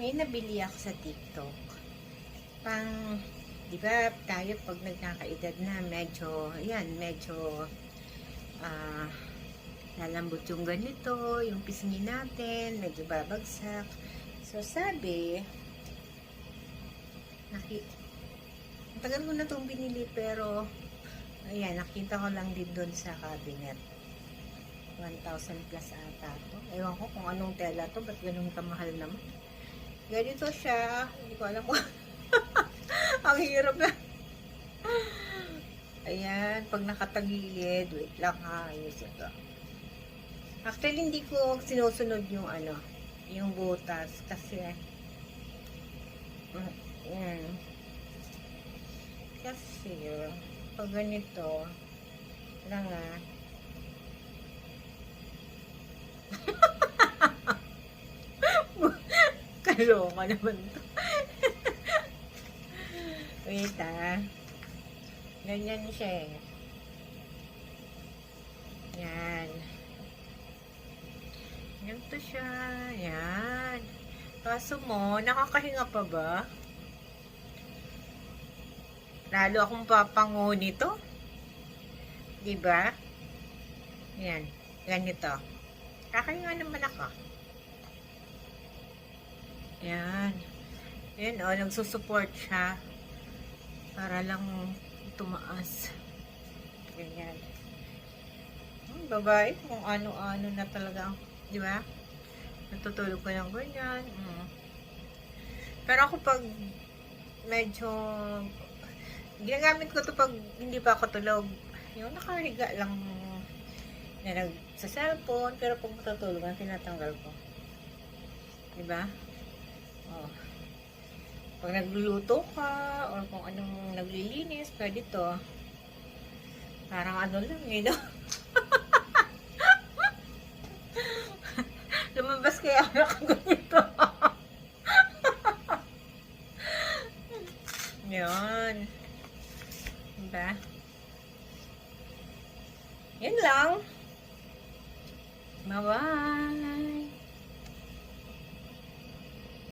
May nabili ako sa TikTok. Pang, di ba tayo pag nagkakaedad na medyo, yan, medyo ah, lalambot yung ganito, yung pisngi natin, medyo babagsak. So sabi, naki, tagal ko na itong binili pero ayan, nakita ko lang din doon sa cabinet. 1,000 plus ata to. Ewan ko kung anong tela to, ba't ganun kamahal naman. Ganito siya, hindi ko alam kung ang hirap na. Ayan, pag nakatagilid, wait lang ha, ayos ito. Actually, hindi ko sinusunod yung ano, yung butas kasi mm, yan. Kasi, pag ganito, lang ah, Kaloka naman to. Wait ah. Ganyan siya eh. Yan. Ganito siya. Yan. Kaso mo, nakakahinga pa ba? Lalo akong papango nito. Diba? Yan. Ganito. Kakahinga naman ako. Yan. Yan o, oh, nagsusupport siya. Para lang tumaas. Ganyan. Hmm, babae, kung ano-ano na talaga. Di ba? Natutulog ko ng ganyan. Mm. Pero ako pag medyo ginagamit ko to pag hindi pa ako tulog. Yung nakahiga lang na nag sa cellphone, pero pag matutulog, ang tinatanggal ko. Diba? Oh. Pag nagluluto ka, or kung anong naglilinis, pwede to. Parang ano lang, eh, no? Lumabas kaya ako nakaganito. Yan. Diba? Yan lang. Bye-bye.